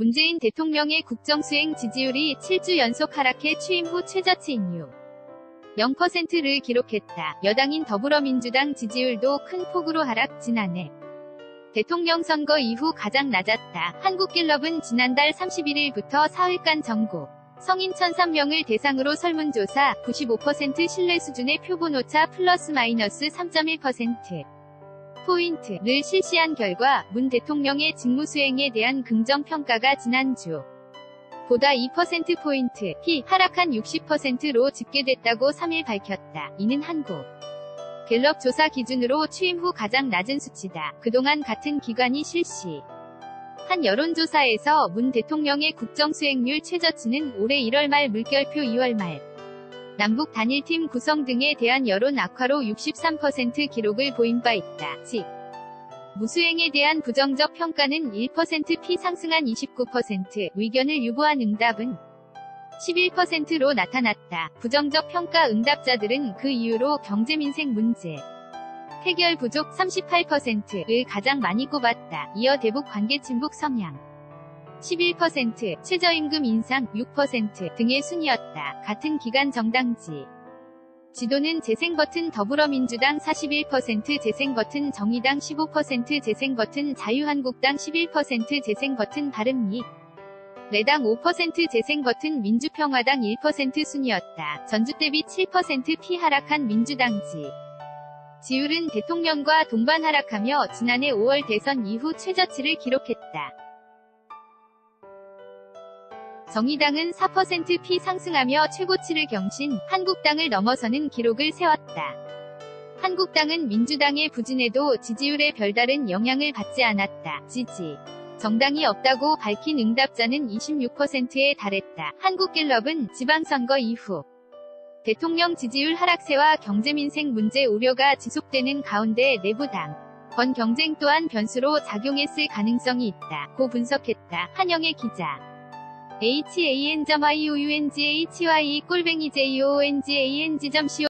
문재인 대통령의 국정수행 지지율이 7주 연속 하락해 취임 후 최저치인 이유 0%를 기록했다. 여당인 더불어민주당 지지율도 큰 폭으로 하락 지난해 대통령 선거 이후 가장 낮았다. 한국갤럽은 지난달 31일부터 4일간 전국 성인 1,003명을 대상으로 설문조사 95% 신뢰 수준의 표본 오차 플러스 마이너스 3.1% 포인트를 실시한 결과 문 대통령의 직무 수행에 대한 긍정 평가가 지난주 보다 2%포인트 피 하락한 60%로 집계됐다고 3일 밝혔다. 이는 한국 갤럽 조사 기준으로 취임 후 가장 낮은 수치다. 그동안 같은 기관이 실시 한 여론조사에서 문 대통령의 국정 수행률 최저치는 올해 1월 말 물결표 2월 말 남북 단일팀 구성 등에 대한 여론 악화로 63% 기록을 보인 바 있다. 즉, 무수행에 대한 부정적 평가는 1%피 상승한 29%, 의견을 유보한 응답은 11%로 나타났다. 부정적 평가 응답자들은 그 이유로 경제민생 문제, 해결 부족 38%를 가장 많이 꼽았다. 이어 대북 관계 침묵 성향 11%, 최저임금 인상 6% 등의 순이었다. 같은 기간 정당지 지도는 재생버튼 더불어민주당 41%, 재생버튼 정의당 15%, 재생버튼 자유한국당 11%, 재생버튼 바른미 내당 5% 재생버튼 민주평화당 1% 순이었다. 전주 대비 7% 피하락한 민주당지 지율은 대통령과 동반 하락하며 지난해 5월 대선 이후 최저치를 기록했다. 정의당은 4%피 상승하며 최고치를 경신, 한국당을 넘어서는 기록을 세웠다. 한국당은 민주당의 부진에도 지지율에 별다른 영향을 받지 않았다. 지지. 정당이 없다고 밝힌 응답자는 26%에 달했다. 한국갤럽은 지방선거 이후 대통령 지지율 하락세와 경제민생 문제 우려가 지속되는 가운데 내부당 건 경쟁 또한 변수로 작용했을 가능성이 있다. 고 분석했다. 한영애 기자. han.iouunghy 꼴뱅이 joong.ang.co